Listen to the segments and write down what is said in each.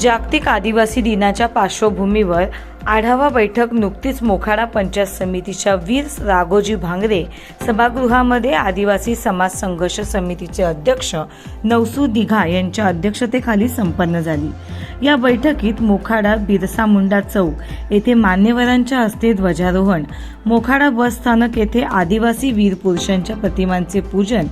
जागतिक आदिवासी दिनाच्या पार्श्वभूमीवर आढावा बैठक नुकतीच मोखाडा पंचायत समितीच्या वीर राघोजी भांगरे सभागृहामध्ये आदिवासी समाज संघर्ष समितीचे अध्यक्ष नवसू दिघा यांच्या अध्यक्षतेखाली संपन्न झाली. या बैठकीत मोखाडा बिरसा मुंडा चौक येथे मान्यवरांच्या हस्ते ध्वजारोहण मोखाडा बस स्थानक येथे आदिवासी वीर पुरुषांच्या प्रतिमांचे पूजन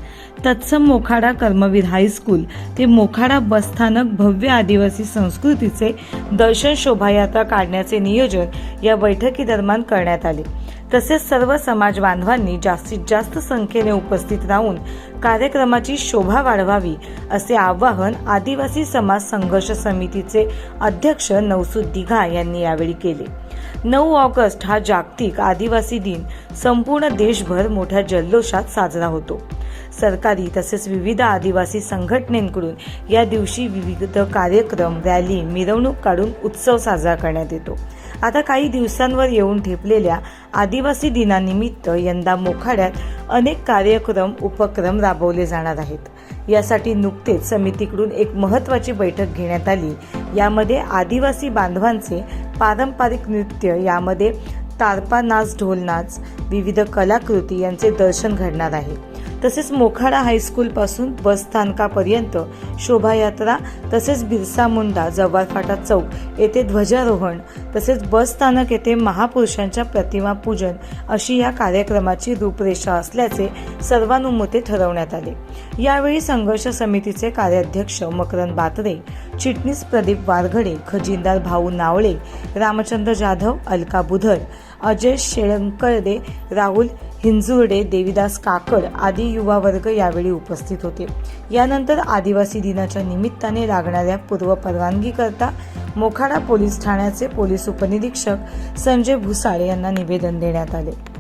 तत्सम मोखाडा कर्मवीर हायस्कूल ते मोखाडा बसस्थानक भव्य आदिवासी संस्कृतीचे दर्शन शोभायात्रा काढण्याचे नियोजन नियोजन या बैठकीदरम्यान करण्यात आले. तसेच सर्व समाज बांधवांनी जास्तीत जास्त संख्येने उपस्थित राहून कार्यक्रमाची शोभा वाढवावी असे आवाहन आदिवासी समाज संघर्ष समितीचे अध्यक्ष नवसुद दिघा यांनी यावेळी केले. नऊ ऑगस्ट हा जागतिक आदिवासी दिन. संपूर्ण देशभर मोठ्या जल्लोषात साजरा होतो. सरकारी तसेच विविध आदिवासी संघटनेकडून या दिवशी विविध कार्यक्रम रॅली मिरवणूक काढून उत्सव साजरा करण्यात येतो. आता काही दिवसांवर येऊन ठेपलेल्या आदिवासी दिनानिमित्त यंदा मोखाड्यात अनेक कार्यक्रम उपक्रम राबवले जाणार आहेत. यासाठी नुकतेच समितीकडून एक महत्त्वाची बैठक घेण्यात आली. यामध्ये आदिवासी बांधवांचे पारंपरिक नृत्य यामध्ये तारपा नाच ढोल नाच विविध कलाकृती यांचे दर्शन घडणार आहे. तसेच मोखाडा हायस्कूलपासून बसस्थानकापर्यंत बस स्थानकापर्यंत शोभायात्रा तसेच बिरसा मुंडा जव्हार फाटा चौक येथे ध्वजारोहण तसेच बस स्थानक येथे महापुरुषांच्या प्रतिमा पूजन अशी या कार्यक्रमाची रूपरेषा असल्याचे सर्वानुमते ठरवण्यात आले. यावेळी संघर्ष समितीचे कार्याध्यक्ष मकरंद बात्रे चिटणीस प्रदीप वारघडे खजिनदार भाऊ नावळे रामचंद्र जाधव अलका बुधर अजय शेळंकरदे राहुल हिंजुर्डे देविदास काकड आदी युवा वर्ग यावेळी उपस्थित होते. यानंतर आदिवासी दिनाच्या निमित्ताने लागणाऱ्या पूर्व परवानगी करता मोखाडा पोलीस ठाण्याचे पोलीस उपनिरीक्षक संजय भुसाळे यांना निवेदन देण्यात आले.